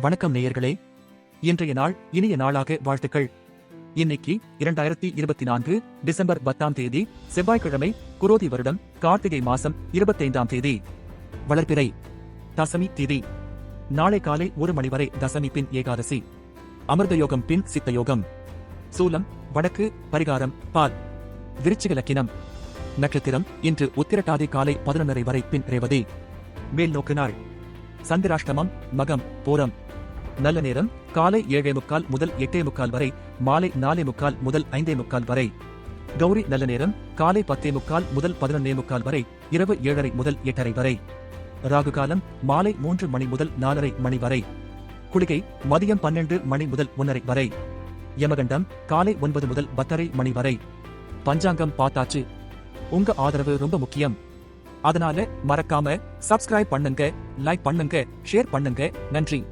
வணக்கம் நேயர்களே. இன்றைய நாள் இனிய நாளாக வாழ்த்துக்கள். இன்னைக்கு இரண்டாயிரத்தி இருபத்தி நான்கு டிசம்பர் பத்தாம் தேதி செவ்வாய்க்கிழமை குரோதி வருடம் கார்த்திகை மாசம் இருபத்தைந்தாம் தேதி. வளர்பிறை தசமி திதி. நாளை காலை ஒரு மணி வரை தசமி பின் ஏகாதசி. அமிர்த யோகம் பின் சித்த யோகம். சூலம் வடக்கு பரிகாரம் பால். விருச்சிக லக்கினம். நட்சத்திரம் இன்று உத்திரட்டாதி காலை பதினொன்றரை வரை பின் ரேவதி. மேல் நோக்கு நாள். சந்திராஷ்டமம் மகம் பூரம். நல்ல நேரம் காலை ஏழே முக்கால் முதல் எட்டே முக்கால் வரை மாலை நாலே முக்கால் முதல் ஐந்தே முக்கால் வரை. கௌரி நல்ல நேரம் காலை பத்தே முக்கால் முதல் பதினொன்னே முக்கால் வரை இரவு ஏழரை முதல் எட்டரை வரை. ராகு காலம் மாலை மூன்று மணி முதல் நாலரை மணி வரை. குளிகை மதியம் பன்னெண்டு மணி முதல் ஒன்னரை வரை. யமகண்டம் காலை ஒன்பது முதல் பத்தரை மணி வரை. பஞ்சாங்கம் பார்த்தாச்சு. உங்க ஆதரவு ரொம்ப முக்கியம். அதனால மறக்காம சப்ஸ்கிரைப் பண்ணுங்க லைக் பண்ணுங்க ஷேர் பண்ணுங்க. நன்றி.